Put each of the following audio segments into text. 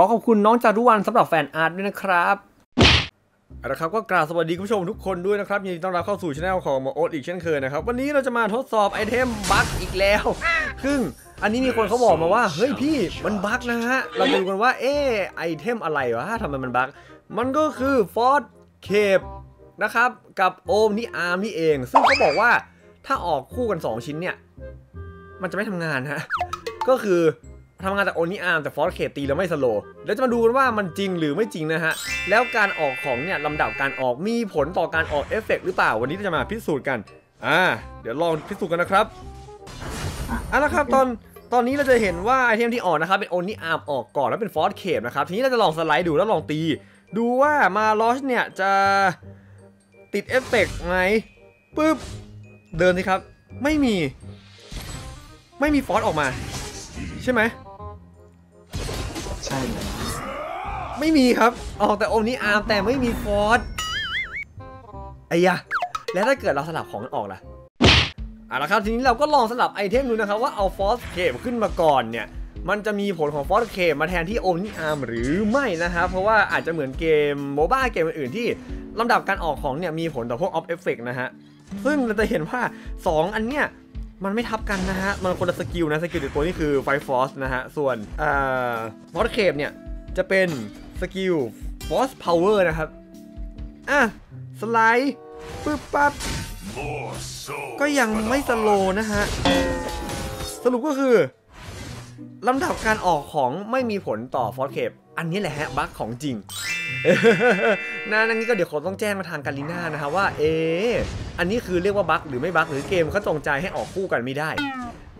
ขอขอบคุณน้องจารุวรรณสำหรับแฟนอาร์ตด้วยนะครับเอาละครับก็กราบสวัสดีคุณผู้ชมทุกคนด้วยนะครับยินดีต้อนรับเข้าสู่ช anel ของหมอโอ๊ตอีกเช่นเคยนะครับ วันนี้เราจะมาทดสอบไอเทมบั๊กอีกแล้วซึ่งอันนี้มีคนเขาบอกมาว่า เฮ้ยพี่มันบั๊กนะฮะ เราดูกันว่า เออไอเทมอะไรวะทำไมมันบั๊กมันก็คือฟอร์ดเคปนะครับกับโอมนี่อาร์มนี่เอง ซึ่งเขาบอกว่าถ้าออกคู่กัน 2 ชิ้นเนี่ย มันจะไม่ทำงานฮะก็คือ ทำงานจากโอนิอาร์มแต่ฟอร์เคตีแล้วไม่สโลว์แล้วจะมาดูกันว่ามันจริงหรือไม่จริงนะฮะ แล้วการออกของเนี่ยลำดับการออกมีผลต่อการออกเอฟเฟกหรือเปล่า วันนี้เราจะมาพิสูจน์กัน อ่า เดี๋ยวลองพิสูจน์กันนะครับเอะนะครับตอนตอนนี้เราจะเห็นว่าไอเทมที่ออกนะครับเป็นโอนิอาร์มออกก่อนแล้วเป็นฟอร์เคปนะครับทีนี้เราจะลองสไลด์ดูแล้วลองตี ดูว่ามาลอชเนี่ยจะติดเอฟเฟกไหมปึ๊บเดินสิครับ ไม่มี ไม่มีฟอสออกมา ใช่ไหม ใช่เลยไม่มีครับออกแต่อมนี้อาร์มแต่ไม่มีฟอสไอ้ยะ แล้วถ้าเกิดเราสลับของมันออกล่ะเอาละครับทีนี้เราก็ลองสลับไอเทมดูนะครับว่าเอาฟอสเคปขึ้นมาก่อนเนี่ยมันจะมีผลของฟอสเคปมาแทนที่โอมนี่อาร์มหรือไม่นะครับ เพราะว่าอาจจะเหมือนเกมโมบ้าเกมอื่นๆที่ลำดับการออกของเนี่ยมีผลต่อพวกออฟเอฟเฟกนะฮะซึ่งเราจะเห็นว่า 2 อันเนี้ย มันไม่ทับกันนะฮะ มันคนละสกิลนะสกิลตัวนี้คือไฟฟอสนะฮะ ส่วนอ่าฟอสเคปเนี่ย จะเป็นสกิลฟอสพาวเวอร์นะครับ อะ สไลด์ปึ๊บปั๊บก็ยังไม่สโลนะฮะ สรุปก็คือลำดับการออกของไม่มีผลต่อฟอสเคปอันนี้แหละฮะ บั๊กของจริง นะนั่นนี่ก็เดี๋ยวผมต้องแจ้งมาทางกาลิน่านะครับว่า เอะอันนี้คือเรียกว่าบั๊กหรือไม่บั๊กหรือเกมเขาจงใจให้ออกคู่กันไม่ได้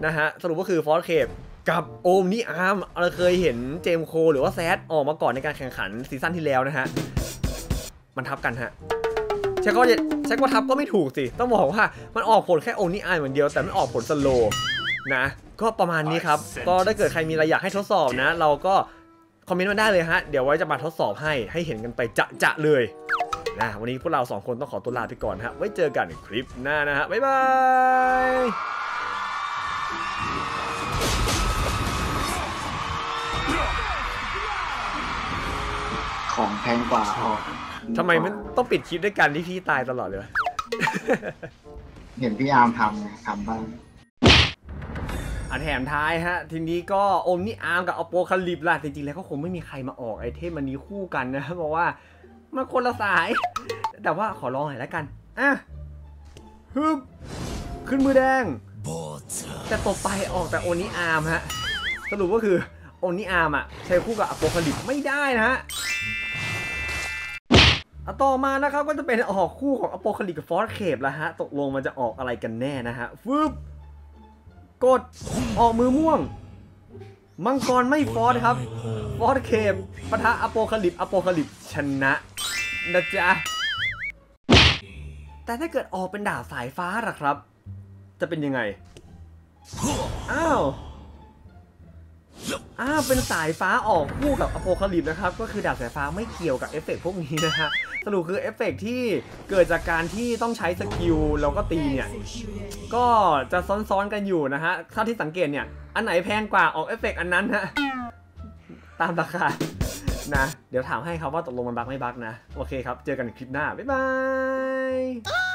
นะฮะสรุปก็คือฟอสเคปกับโอมนี่อาร์มเราเคยเห็นเจมโค หรือว่าแซดออกมาก่อนในการแข่งขันซีซั่นที่แล้วนะฮะ มันทับกันฮะใช้ก็ใช้ก็ทับก็ไม่ถูกสิ ต้องบอกว่ามันออกผลแค่โอมนี่อาร์มเหมือนเดียวแต่ไม่ออกผลสโลนะ ก็ประมาณนี้ครับ ก็ถ้าเกิดใครมีอะไรอยากให้ทดสอบนะ เราก็ คอมเมนต์มาได้เลยฮะ เดี๋ยวไว้จะมาทดสอบให้ให้เห็นกันไปจะจะๆเลยนะวันนี้พวกเราสองคนต้องขอตัวลาไปก่อนฮะ ไว้เจอกันคลิปหน้านะฮะ บ๊ายบายของแพงกว่าออกทำไมมันต้องปิดคลิปด้วยกันที่พี่ตายตลอดเลยวะเห็นพี่อาร์มทำไงทำบ้าง อะแถมท้ายฮะ ทีนี้ก็โอมนี่อาร์มกับอโปคาลิปล่ะ จริงๆ แล้วก็คงไม่มีใครมาออกไอเทมมันนี้คู่กันนะเพราะว่ามันคนละสาย แต่ว่าขอลองหน่อยแล้วกัน อะฮึบขึ้นมือแดง แต่ต่อไปออกแต่โอนิอาร์มฮะ สรุปก็คือโอนิอาร์มอะ ใช้คู่กับอโปคาลิปไม่ได้นะฮะอะต่อมานะครับก็จะเป็นออกคู่ของอโปคาลิปกับฟอร์เคปแล้วฮะ ตกลงมันจะออกอะไรกันแน่นะฮะฟึบ กดออกมือม่วง มังกรไม่ฟอสครับ ฟอสเคมปะทะอโปคาลิปอโปคาลิปชนะนะจ๊ะ แต่ถ้าเกิดออกเป็นดาบสายฟ้าล่ะครับ จะเป็นยังไง อ้าว อ้าว เป็นสายฟ้าออกคู่กับอโปคาลิปนะครับ ก็คือดาบสายฟ้าไม่เกี่ยวกับเอฟเฟกต์พวกนี้นะฮะส รุปคือเอฟเฟกต์ที่เกิดจากการที่ต้องใช้สกิลแล้วก็ตีเนี่ย ก็จะซ้อนๆกันอยู่นะฮะเท่าที่สังเกตเนี่ย อันไหนแพงกว่าออกเอฟเฟกต์อันนั้นฮะตามราคานะ เดี๋ยวถามให้ครับว่าตกลงมันบักไม่บักนะ โอเคครับ เจอกันคลิปหน้า บ๊ายบาย